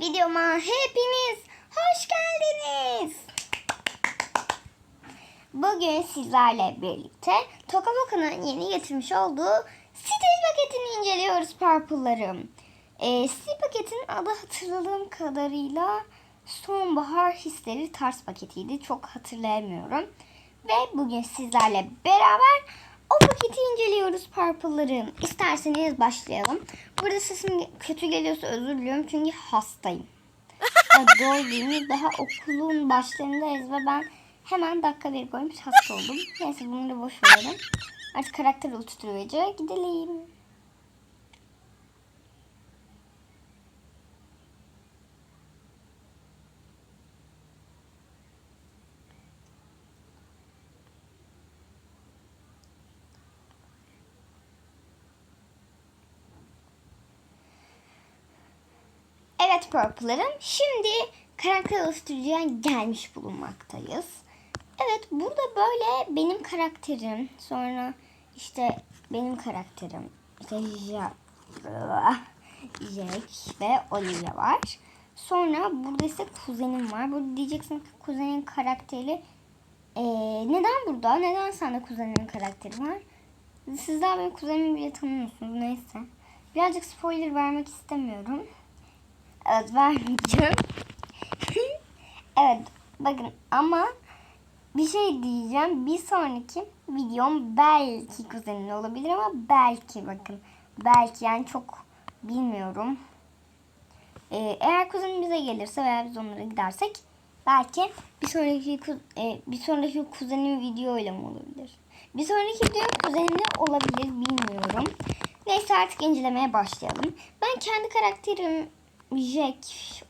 videoma hepiniz hoş geldiniz. Bugün sizlerle birlikte Toka Boka'nın yeni getirmiş olduğu stil paketini inceliyoruz Purple'larım. Ee, stil paketin adı hatırladığım kadarıyla Sonbahar Hisleri Tars paketiydi. Çok hatırlayamıyorum. Ve bugün sizlerle beraber o paketi inceliyoruz Purple'ların. İsterseniz başlayalım. Burada sesim kötü geliyorsa özür diliyorum çünkü hastayım. Değil Daha okulun başlarındayız ve ben hemen dakika bir koymuş hasta oldum. Neyse bunu da boş verelim. Artık karakter oluşturucuya gidelim. Evet Purple'larım. Şimdi karakter oluşturucuya gelmiş bulunmaktayız. Evet burada böyle benim karakterim. Sonra işte benim karakterim. İşte Jack, ve Olivia var. Sonra burada ise kuzenim var. Burada diyeceksin ki kuzenin karakteri ee, neden burada? Neden sende kuzenin karakteri var? Sizler benim kuzenimi bile tanımıyorsunuz. Neyse. Birazcık spoiler vermek istemiyorum. Evet vermeyeceğim. evet bakın ama bir şey diyeceğim. Bir sonraki videom belki kuzenin olabilir ama belki bakın. Belki yani çok bilmiyorum. Ee, eğer kuzenim bize gelirse veya biz onlara gidersek belki bir sonraki e, bir sonraki kuzenim video ile mi olabilir? Bir sonraki video kuzenimle olabilir bilmiyorum. Neyse artık incelemeye başlayalım. Ben kendi karakterim Jack,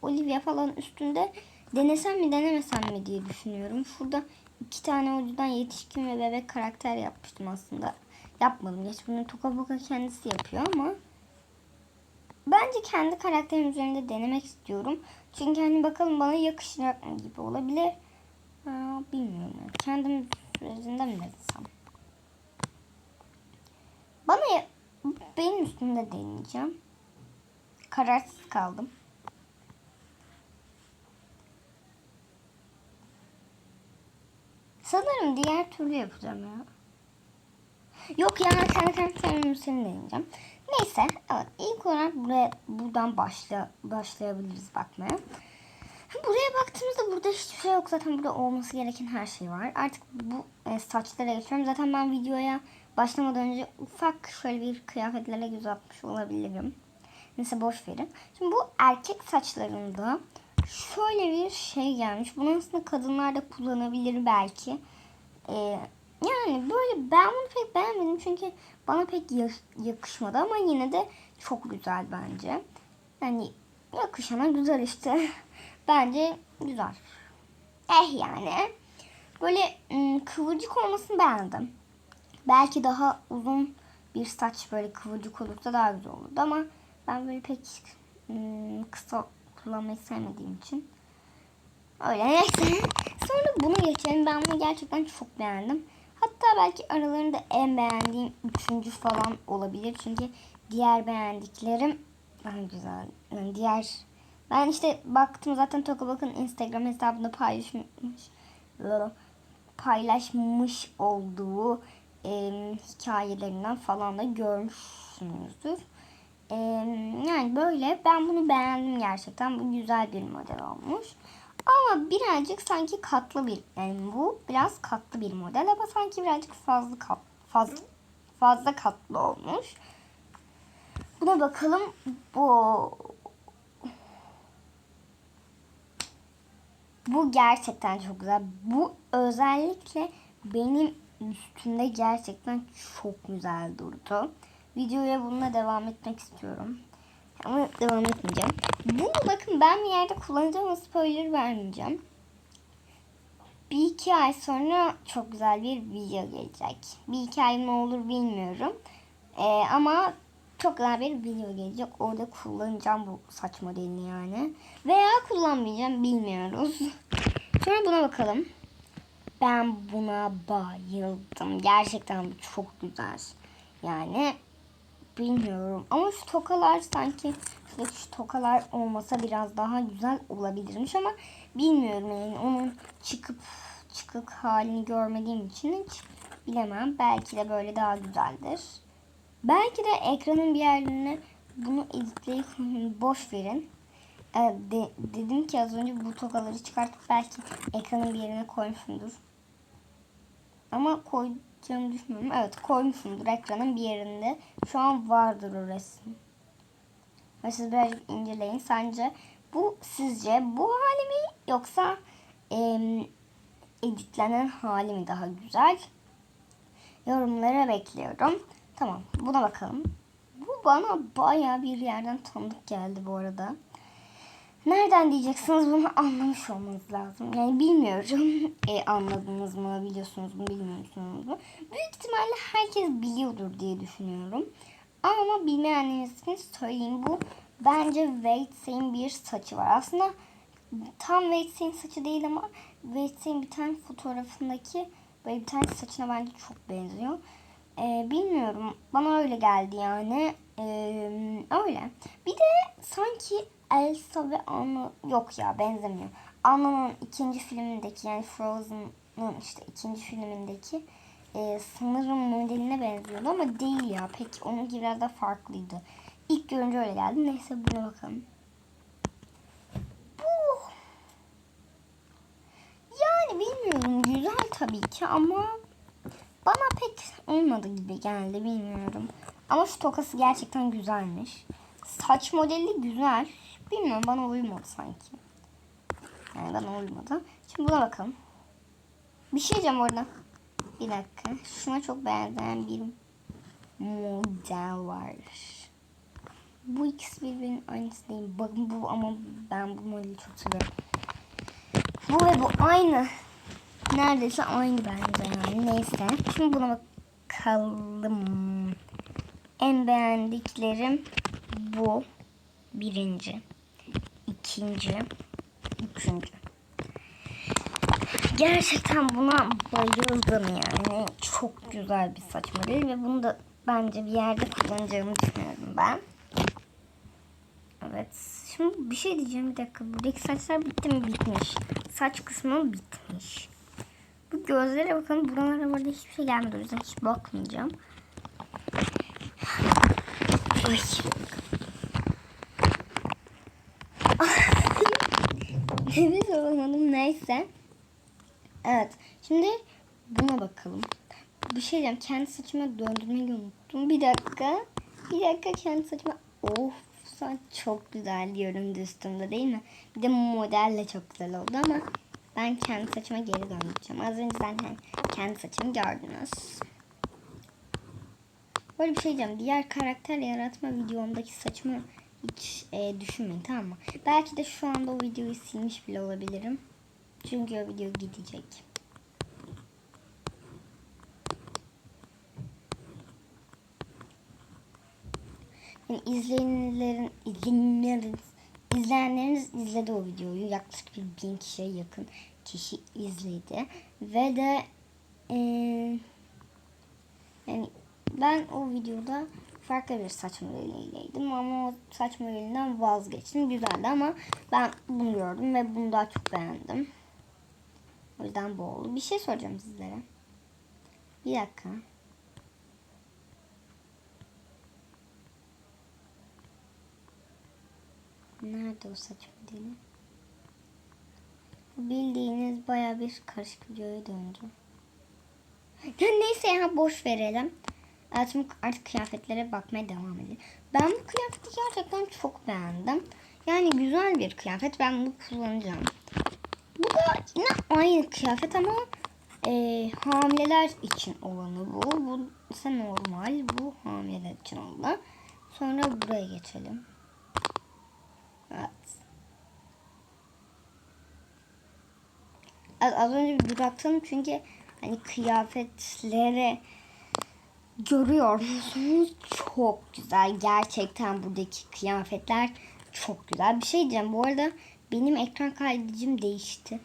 Olivia falan üstünde denesem mi denemesem mi diye düşünüyorum. Şurada iki tane ucudan yetişkin ve bebek karakter yapmıştım aslında. Yapmadım. Geç bunu Toka Boka kendisi yapıyor ama bence kendi karakterim üzerinde denemek istiyorum. Çünkü hani bakalım bana yakışacak mı gibi olabilir. Ha, bilmiyorum. Kendim üzerinde mi denesem? Bana benim üstümde deneyeceğim. Kararsız kaldım. Sanırım diğer türlü yapacağım ya. Yok ya kendi karakterimin seni deneyeceğim. Neyse evet ilk olarak buraya buradan başla başlayabiliriz bakmaya. Buraya baktığımızda burada hiçbir şey yok. Zaten burada olması gereken her şey var. Artık bu e, saçlara geçiyorum. Zaten ben videoya başlamadan önce ufak şöyle bir kıyafetlerle göz atmış olabilirim. Neyse boş verin. Şimdi bu erkek saçlarında şöyle bir şey gelmiş. Bunu aslında kadınlar da kullanabilir belki. Ee, yani böyle ben bunu pek beğenmedim çünkü bana pek yakışmadı ama yine de çok güzel bence. Yani yakışana güzel işte. bence güzel. Eh yani. Böyle kıvırcık olmasını beğendim. Belki daha uzun bir saç böyle kıvırcık olursa daha güzel olurdu ama ben böyle pek ım, kısa kullanmayı sevmediğim için. Öyle neyse. Sonra bunu geçelim. Ben bunu gerçekten çok beğendim. Hatta belki aralarında en beğendiğim üçüncü falan olabilir. Çünkü diğer beğendiklerim daha güzel. Yani diğer ben işte baktım zaten Tokabak'ın Instagram hesabında paylaşmış paylaşmış olduğu e, hikayelerinden falan da görmüşsünüzdür. Yani böyle ben bunu beğendim gerçekten. Bu güzel bir model olmuş. Ama birazcık sanki katlı bir yani bu biraz katlı bir model ama sanki birazcık fazla kat, fazla fazla katlı olmuş. Buna bakalım. Bu bu gerçekten çok güzel. Bu özellikle benim üstünde gerçekten çok güzel durdu. Videoya bununla devam etmek istiyorum. Ama devam etmeyeceğim. Bunu bakın ben bir yerde kullanacağım ama spoiler vermeyeceğim. Bir iki ay sonra çok güzel bir video gelecek. Bir iki ay ne olur bilmiyorum. Ee, ama çok güzel bir video gelecek. Orada kullanacağım bu saç modelini yani. Veya kullanmayacağım bilmiyoruz. Sonra buna bakalım. Ben buna bayıldım. Gerçekten çok güzel. Yani bilmiyorum. Ama şu tokalar sanki şu tokalar olmasa biraz daha güzel olabilirmiş ama bilmiyorum yani onun çıkıp çıkık halini görmediğim için hiç bilemem. Belki de böyle daha güzeldir. Belki de ekranın bir yerlerine bunu editleyip boş verin. Ee, de- dedim ki az önce bu tokaları çıkartıp belki ekranın bir yerine koymuşumdur. Ama koyacağımı düşünmüyorum. Evet koymuşumdur ekranın bir yerinde. Şu an vardır o resim. Ve siz birazcık inceleyin. Sence bu sizce bu hali mi yoksa em, editlenen hali mi daha güzel? Yorumlara bekliyorum. Tamam buna bakalım. Bu bana baya bir yerden tanıdık geldi bu arada. Nereden diyeceksiniz bunu anlamış olmanız lazım. Yani bilmiyorum e, anladınız mı, biliyorsunuz mu, bilmiyorsunuz mu. Büyük ihtimalle herkes biliyordur diye düşünüyorum. Ama bilmeyenleriniz için söyleyeyim bu bence Waits'in bir saçı var. Aslında tam Waits'in saçı değil ama Waits'in bir tane fotoğrafındaki böyle bir tane saçına bence çok benziyor. Ee, bilmiyorum. Bana öyle geldi yani. Ee, öyle. Bir de sanki Elsa ve Anna yok ya benzemiyor. Anna'nın ikinci filmindeki yani Frozen'ın işte ikinci filmindeki e, sanırım modeline benziyordu ama değil ya. Peki onunki biraz da farklıydı. İlk görünce öyle geldi. Neyse buna bakalım. Bu yani bilmiyorum güzel tabii ki ama bana pek olmadı gibi geldi bilmiyorum. Ama şu tokası gerçekten güzelmiş. Saç modeli güzel. Bilmiyorum bana uymadı sanki. Yani bana uymadı. Şimdi buna bakalım. Bir şey diyeceğim orada. Bir dakika. Şuna çok benzeyen bir model var. Bu ikisi birbirinin aynısı değil. Bakın bu ama ben bu modeli çok seviyorum. Bu ve bu aynı. Neredeyse aynı bence yani. Neyse. Şimdi buna bakalım. En beğendiklerim bu. Birinci. İkinci, Üçüncü. Gerçekten buna bayıldım yani. Çok güzel bir saç modeli ve bunu da bence bir yerde kullanacağımı düşünüyorum ben. Evet. Şimdi bir şey diyeceğim bir dakika. Buradaki saçlar bitti mi? Bitmiş. Saç kısmı bitmiş. Bu gözlere bakın. Buralara burada hiçbir şey gelmedi. O yüzden hiç bakmayacağım. Ay. Neyse. Evet. Şimdi buna bakalım. Bir şey diyeceğim. Kendi saçımı döndürmeyi unuttum. Bir dakika. Bir dakika kendi saçıma. Of saç çok güzel göründü üstümde değil mi? Bir de modelle çok güzel oldu ama ben kendi saçıma geri döneceğim. Az önce zaten kendi saçımı gördünüz. Böyle bir şey diyeceğim. Diğer karakter yaratma videomdaki saçımı hiç e, düşünmeyin tamam mı? Belki de şu anda o videoyu silmiş bile olabilirim. Çünkü o video gidecek. Yani izleyenlerin, izleyenlerin, izleyenleriniz izledi o videoyu. Yaklaşık bir bin kişiye yakın kişi izledi. Ve de eee yani ben o videoda farklı bir saç modeliyleydim ama o saç modelinden vazgeçtim. Güzeldi ama ben bunu gördüm ve bunu daha çok beğendim. O yüzden bu oldu. Bir şey soracağım sizlere. Bir dakika. Nerede o saç modeli? Bildiğiniz baya bir karışık videoya döndü. Ya neyse ya boş verelim. Artık, artık kıyafetlere bakmaya devam edelim. Ben bu kıyafeti gerçekten çok beğendim. Yani güzel bir kıyafet. Ben bunu kullanacağım. Yine aynı kıyafet ama e, hamileler için olanı bu. Bu ise normal. Bu hamileler için olan. Sonra buraya geçelim. Evet. Az, az önce bir baktım çünkü hani kıyafetlere görüyor musunuz? Çok güzel. Gerçekten buradaki kıyafetler çok güzel. Bir şey diyeceğim. Bu arada benim ekran kaydedicim değişti.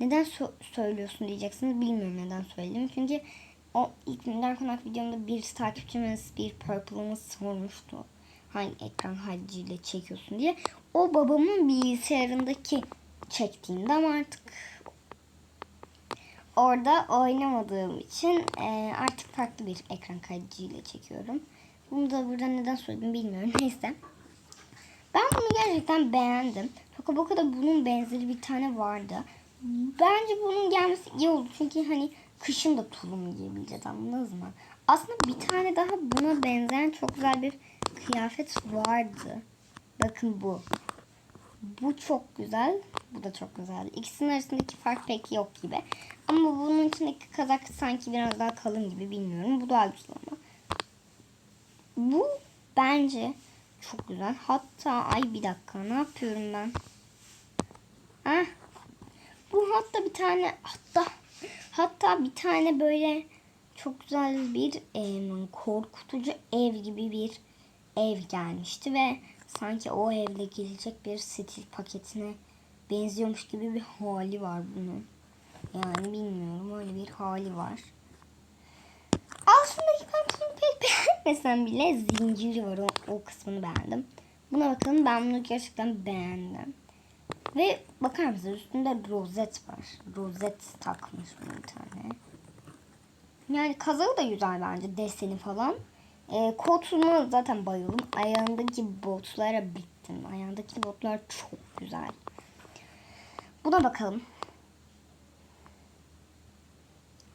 Neden so- söylüyorsun diyeceksiniz. Bilmiyorum neden söyledim. Çünkü o ilk Minder Konak videomda bir takipçimiz bir Purple'ımız sormuştu. Hangi ekran harcıyla çekiyorsun diye. O babamın bilgisayarındaki çektiğimde ama artık orada oynamadığım için e, artık farklı bir ekran kaydediciyle çekiyorum. Bunu da burada neden söyledim bilmiyorum. Neyse. Ben bunu gerçekten beğendim. Tokaboka'da bunun benzeri bir tane vardı. Bence bunun gelmesi iyi oldu. Çünkü hani kışın da tulum giyebileceğiz anladınız mı? Aslında bir tane daha buna benzeyen çok güzel bir kıyafet vardı. Bakın bu. Bu çok güzel. Bu da çok güzel. İkisinin arasındaki fark pek yok gibi. Ama bunun içindeki kazak sanki biraz daha kalın gibi bilmiyorum. Bu daha güzel ama. Bu bence çok güzel. Hatta ay bir dakika ne yapıyorum ben? Ah. Bu hatta bir tane hatta hatta bir tane böyle çok güzel bir em, korkutucu ev gibi bir ev gelmişti ve sanki o evle gelecek bir stil paketine benziyormuş gibi bir hali var bunun. Yani bilmiyorum öyle bir hali var. Altındaki pantolonu beğenmesem bile zinciri var o, o kısmını beğendim. Buna bakalım ben bunu gerçekten beğendim. Ve bakar mısınız üstünde rozet var. Rozet takmış bir tane. Yani kazağı da güzel bence deseni falan. E, kotuna zaten bayıldım. Ayağındaki botlara bittim. Ayağındaki botlar çok güzel. Buna bakalım.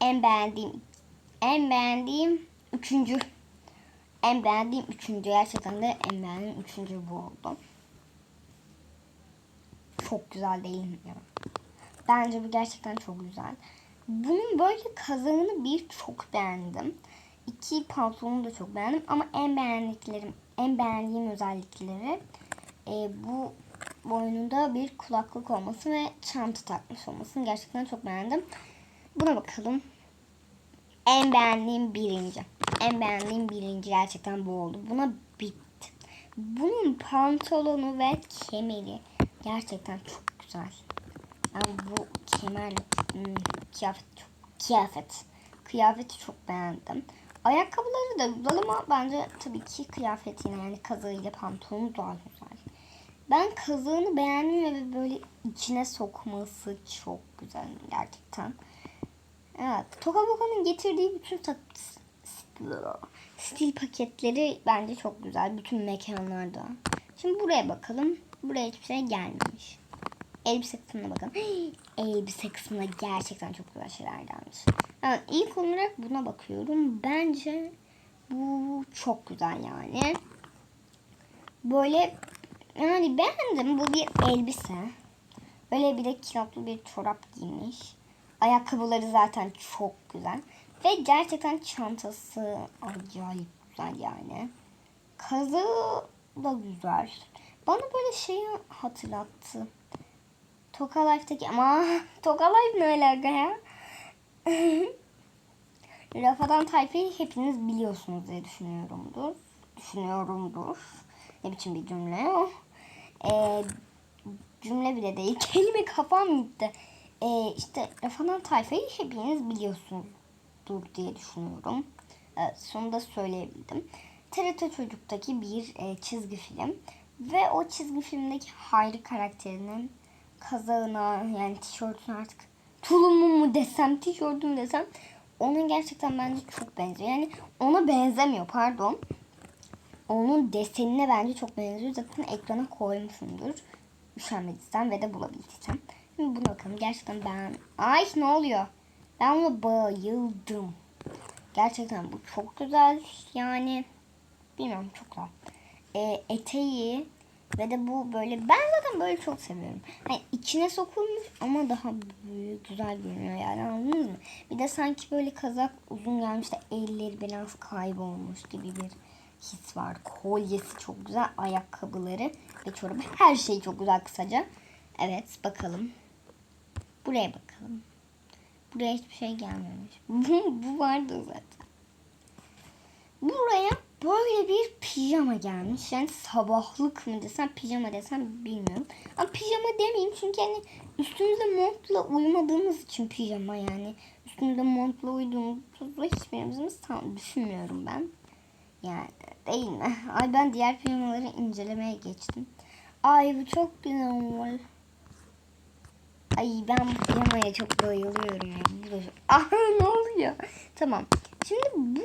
En beğendiğim en beğendiğim üçüncü. En beğendiğim üçüncü. Gerçekten de en beğendiğim üçüncü bu oldu. Çok güzel değil mi? Bence bu gerçekten çok güzel. Bunun böyle kazağını bir çok beğendim. İki pantolonu da çok beğendim ama en beğendiklerim, en beğendiğim özellikleri e, bu boynunda bir kulaklık olması ve çanta takmış olmasını gerçekten çok beğendim. Buna bakalım. En beğendiğim birinci. En beğendiğim birinci gerçekten bu oldu. Buna bitti. Bunun pantolonu ve kemeri gerçekten çok güzel. Yani bu kemer hmm, kıyafet çok kıyafet. Kıyafeti çok beğendim. Ayakkabıları da güzel ama bence tabii ki kıyafet yine yani kazağıyla pantolonu daha güzel. Ben kazığını beğendim ve böyle içine sokması çok güzel gerçekten. Evet, Toka Boka'nın getirdiği bütün stil paketleri bence çok güzel. Bütün mekanlarda. Şimdi buraya bakalım. Buraya hiçbir şey gelmemiş. Elbise kısmına bakalım. Elbise kısmına gerçekten çok güzel şeyler gelmiş. Evet, ilk olarak buna bakıyorum. Bence bu çok güzel yani. Böyle yani beğendim. Bu bir elbise. Böyle bir de kilotlu bir çorap giymiş. Ayakkabıları zaten çok güzel. Ve gerçekten çantası acayip güzel yani. Kazı da güzel. Bana böyle şeyi hatırlattı. Toka Life'daki ama Toka Life ne alaka ya? Rafadan Tayfa'yı hepiniz biliyorsunuz diye düşünüyorumdur. Düşünüyorumdur. Ne biçim bir cümle o. Ee, cümle bile değil. Kelime kafam gitti. Ee, işte Rafadan Tayfa'yı hepiniz biliyorsunuzdur diye düşünüyorum. Evet, sonunda söyleyebildim. TRT Çocuk'taki bir e, çizgi film. Ve o çizgi filmdeki Hayri karakterinin kazağına yani tişörtüne artık tulumu mu desem tişörtü mü desem onun gerçekten bence çok benziyor. Yani ona benzemiyor pardon. Onun desenine bence çok benziyor. Zaten ekrana koymuşumdur. Üşenmediysem ve de bulabilirsem. Buna bakalım. Gerçekten ben... Ay ne oluyor? Ben buna bayıldım. Gerçekten bu çok güzel. Yani bilmiyorum çok güzel. Ee, eteği ve de bu böyle ben zaten böyle çok seviyorum. Hani içine sokulmuş ama daha büyük güzel görünüyor yani anladınız mı? Bir de sanki böyle kazak uzun gelmiş de elleri biraz kaybolmuş gibi bir his var. Kolyesi çok güzel, ayakkabıları ve çorabı her şey çok güzel kısaca. Evet bakalım. Buraya bakalım. Buraya hiçbir şey gelmemiş. Bu, vardı zaten. Buraya böyle bir pijama gelmiş. Yani sabahlık mı desem pijama desem bilmiyorum. Ama pijama demeyeyim çünkü hani üstümüzde montla uyumadığımız için pijama yani. üstünde montla uyduğumuzu hiçbirimizin tam düşünmüyorum ben. Yani değil mi? Ay ben diğer pijamaları incelemeye geçtim. Ay bu çok güzel. Ay ben bu pijamaya çok bayılıyorum ya. Bu da çok... Ah ne oluyor? Tamam. Şimdi bu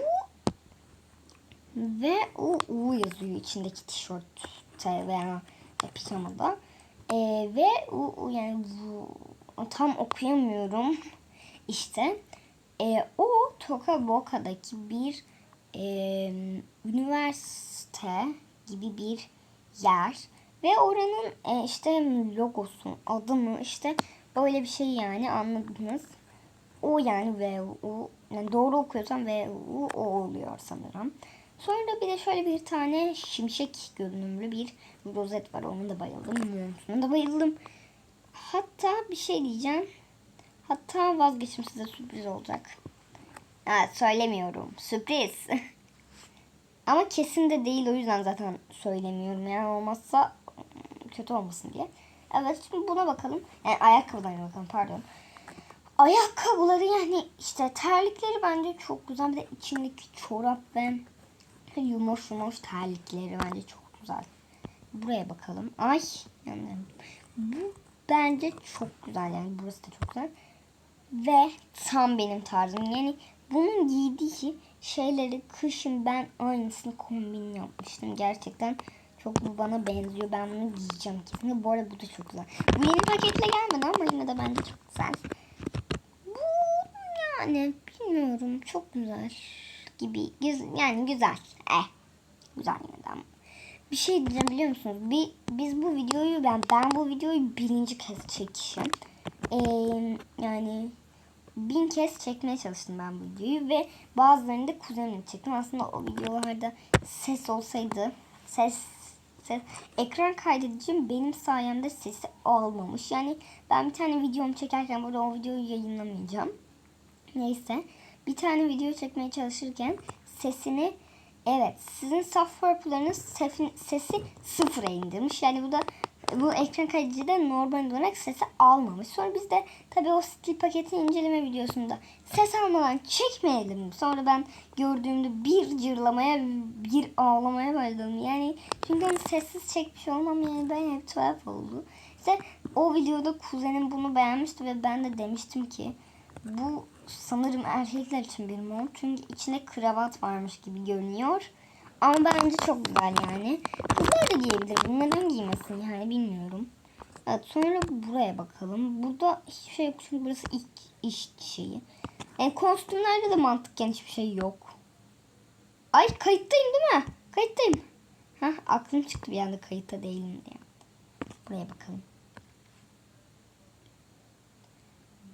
ve o U yazıyor içindeki tişörtte veya pijamada. Ee, ve o, yani bu tam okuyamıyorum. İşte e, o Toka Boca'daki bir e, üniversite gibi bir yer ve oranın e, işte logosu, adı mı işte böyle bir şey yani anladınız. O yani ve o yani doğru okuyorsam ve o, o oluyor sanırım. Sonra bir de şöyle bir tane şimşek görünümlü bir rozet var. Ona da bayıldım. Montuna da bayıldım. Hatta bir şey diyeceğim. Hatta vazgeçim size sürpriz olacak. Ha, söylemiyorum. Sürpriz. Ama kesin de değil o yüzden zaten söylemiyorum. Yani olmazsa kötü olmasın diye. Evet şimdi buna bakalım. Yani ayakkabılarına bakalım pardon. Ayakkabıları yani işte terlikleri bence çok güzel. Bir de içindeki çorap ve yumuş yumuş terlikleri bence çok güzel. Buraya bakalım. Ay yani bu bence çok güzel yani burası da çok güzel. Ve tam benim tarzım. Yani bunun giydiği şeyleri kışın ben aynısını kombin yapmıştım. Gerçekten çok bu bana benziyor. Ben bunu giyeceğim kesinlikle. Bu arada bu da çok güzel. Bu yeni paketle gelmedi ama yine de bence çok güzel. Bu yani bilmiyorum çok güzel gibi. Yani güzel. Eh. Güzel yine de ama. Bir şey diyeceğim biliyor musunuz? Bir, biz bu videoyu ben ben bu videoyu birinci kez çekişim. Ee, yani bin kez çekmeye çalıştım ben bu videoyu ve bazılarını da kuzenimle çektim. Aslında o videolarda ses olsaydı ses ses ekran kaydedicim benim sayemde sesi almamış. Yani ben bir tane videomu çekerken burada o videoyu yayınlamayacağım. Neyse bir tane video çekmeye çalışırken sesini evet sizin saf purple'larınız sesi sıfıra indirmiş. Yani bu da bu ekran kaydedicide normal olarak sesi almamış. Sonra biz de tabii o stil paketi inceleme videosunda ses almadan çekmeyelim. Sonra ben gördüğümde bir cırlamaya bir ağlamaya başladım. Yani çünkü hani sessiz çekmiş olmam yani ben hep tuhaf oldu. İşte o videoda kuzenim bunu beğenmişti ve ben de demiştim ki bu sanırım erkekler için bir mont. Çünkü içinde kravat varmış gibi görünüyor. Ama bence çok güzel yani. Kızlar da giyebilir. Neden giymesin yani bilmiyorum. Evet sonra buraya bakalım. Burada hiçbir şey yok çünkü burası ilk iş şeyi. Yani kostümlerde de mantıken hiçbir şey yok. Ay kayıttayım değil mi? Kayıttayım. Hah aklım çıktı bir anda kayıtta değilim diye. Buraya bakalım.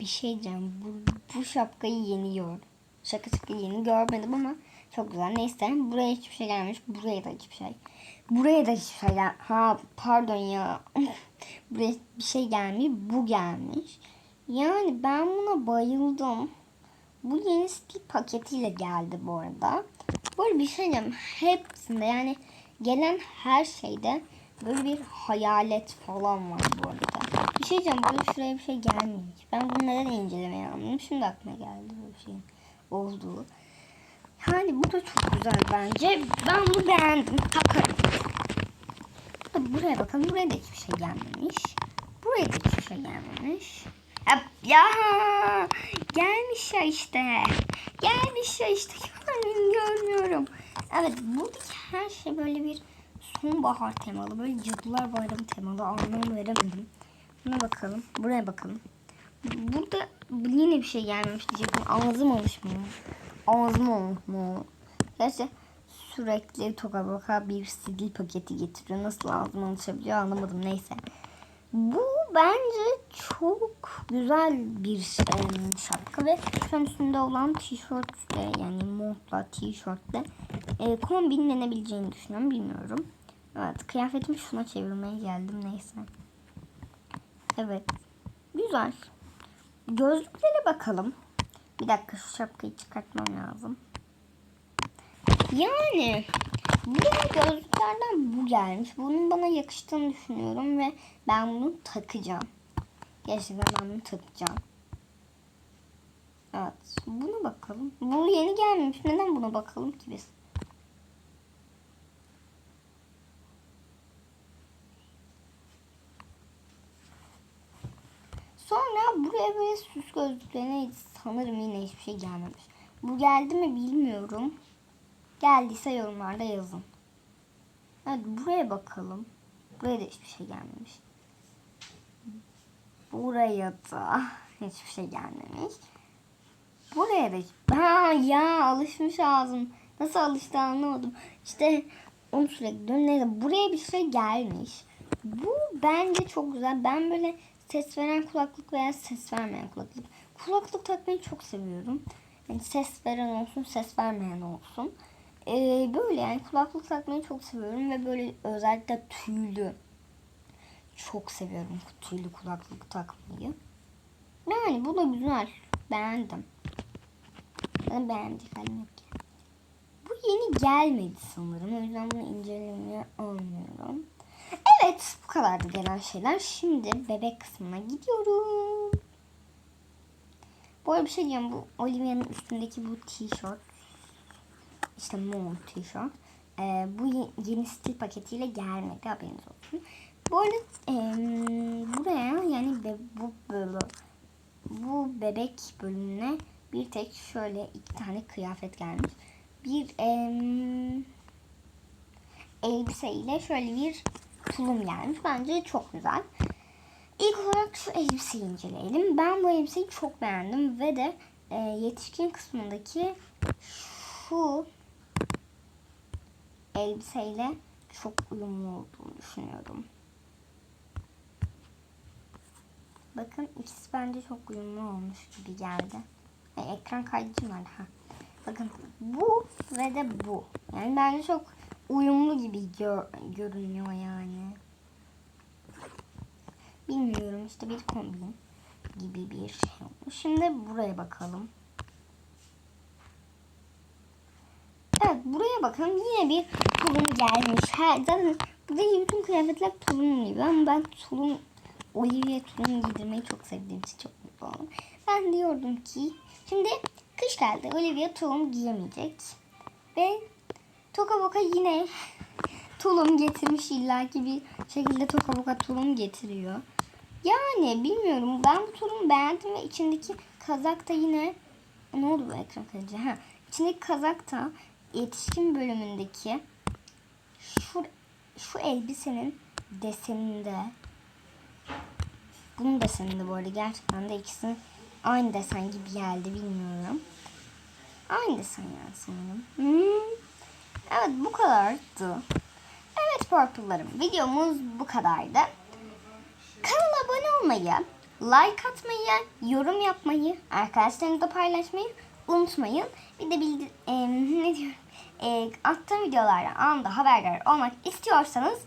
Bir şey diyeceğim. Bu, bu şapkayı yeni gördüm. Şaka şaka yeni görmedim ama çok güzel. Neyse buraya hiçbir şey gelmiş. Buraya da hiçbir şey. Buraya da hiçbir şey gel. Ha pardon ya. buraya bir şey gelmiş. Bu gelmiş. Yani ben buna bayıldım. Bu yeni stil paketiyle geldi bu arada. Böyle bir şey diyeceğim. Hepsinde yani gelen her şeyde böyle bir hayalet falan var bu arada. Bir şey diyeceğim. Böyle şuraya bir şey gelmemiş. Ben bunu neden incelemeye aldım? Şimdi aklıma geldi böyle şeyin olduğu. Yani bu da çok güzel bence. Ben bunu beğendim. Takarım. Buraya bakalım. Buraya da hiçbir şey gelmemiş. Buraya da hiçbir şey gelmemiş. Ya gelmiş ya işte. Gelmiş ya işte. Yani görmüyorum. Evet buradaki her şey böyle bir sonbahar temalı. Böyle cadılar bayramı temalı. Anlam veremedim. Buna bakalım. Buraya bakalım. Burada yine bir şey gelmemiş diyecektim. Ağzım alışmıyor. Ağzım olmuş mu? Gerçi sürekli toka boka bir CD paketi getiriyor. Nasıl ağzıma alışabiliyor anlamadım. Neyse. Bu bence çok güzel bir şapka ve şu üstünde olan tişörtle yani montla tişörtle e, kombinlenebileceğini düşünüyorum. Bilmiyorum. Evet kıyafetimi şuna çevirmeye geldim. Neyse. Evet. Güzel. Gözlüklere bakalım. Bir dakika şu şapkayı çıkartmam lazım. Yani bu gözlüklerden bu gelmiş. Bunun bana yakıştığını düşünüyorum ve ben bunu takacağım. Gerçekten ben bunu takacağım. Evet. Buna bakalım. Bu yeni gelmemiş. Neden buna bakalım ki biz? Sonra buraya böyle süs gözlüklerine sanırım yine hiçbir şey gelmemiş. Bu geldi mi bilmiyorum. Geldiyse yorumlarda yazın. Evet buraya bakalım. Buraya da hiçbir şey gelmemiş. Buraya da hiçbir şey gelmemiş. Buraya da. Ha ya alışmış ağzım. Nasıl alıştı anlamadım. İşte onu sürekli dön. Neyse buraya bir şey gelmiş. Bu bence çok güzel. Ben böyle ses veren kulaklık veya ses vermeyen kulaklık. Kulaklık takmayı çok seviyorum. Yani ses veren olsun, ses vermeyen olsun. Ee, böyle yani kulaklık takmayı çok seviyorum ve böyle özellikle tüylü. Çok seviyorum tüylü kulaklık takmayı. Yani bu da güzel. Beğendim. Ben beğendik halim yok ki. Bu yeni gelmedi sanırım. O yüzden bunu incelemeye almıyorum. Evet bu kadardı gelen şeyler. Şimdi bebek kısmına gidiyorum. Bu arada bir şey diyeceğim. Bu Olivia'nın üstündeki bu tişört. işte mor tişört. Ee, bu ye- yeni stil paketiyle gelmedi haberiniz olsun. Bu arada em, buraya yani be- bu böyle bu bebek bölümüne bir tek şöyle iki tane kıyafet gelmiş. Bir em, elbise ile şöyle bir tulum gelmiş. Bence çok güzel. İlk olarak şu elbiseyi inceleyelim. Ben bu elbiseyi çok beğendim ve de e, yetişkin kısmındaki şu elbiseyle çok uyumlu olduğunu düşünüyorum. Bakın ikisi bence çok uyumlu olmuş gibi geldi. Ay, ekran kaydedicim var. Ha. Bakın bu ve de bu. Yani bence çok uyumlu gibi gör- görünüyor yani. Bilmiyorum işte bir kombin gibi bir şey olmuş. Şimdi buraya bakalım. Evet buraya bakın yine bir tulum gelmiş. Ha, zaten burada bütün kıyafetler tulum gibi ama ben tulum Olivia tulum giydirmeyi çok sevdiğim için çok mutlu oldum. Ben diyordum ki şimdi kış geldi Olivia tulum giyemeyecek. Ve Toka Boka yine tulum getirmiş illaki bir şekilde Toka Boka tulum getiriyor. Yani bilmiyorum ben bu tulumu beğendim ve içindeki kazak da yine ne oldu bu ekran kayıcı? Ha, içindeki kazak da yetişkin bölümündeki şu şu elbisenin deseninde bunun deseninde bu arada gerçekten de ikisi aynı desen gibi geldi bilmiyorum. Aynı desen yani sanırım. Hmm. Evet bu kadardı. Evet Purple'larım videomuz bu kadardı. Olmayı, like atmayı, yorum yapmayı, arkadaşlarınızla paylaşmayı unutmayın. Bir de bildi e, ne diyorum? E, attığım videolardan anında haberdar olmak istiyorsanız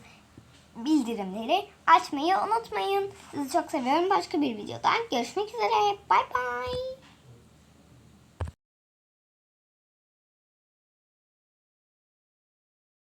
bildirimleri açmayı unutmayın. Sizi çok seviyorum. Başka bir videoda görüşmek üzere. Bay bay.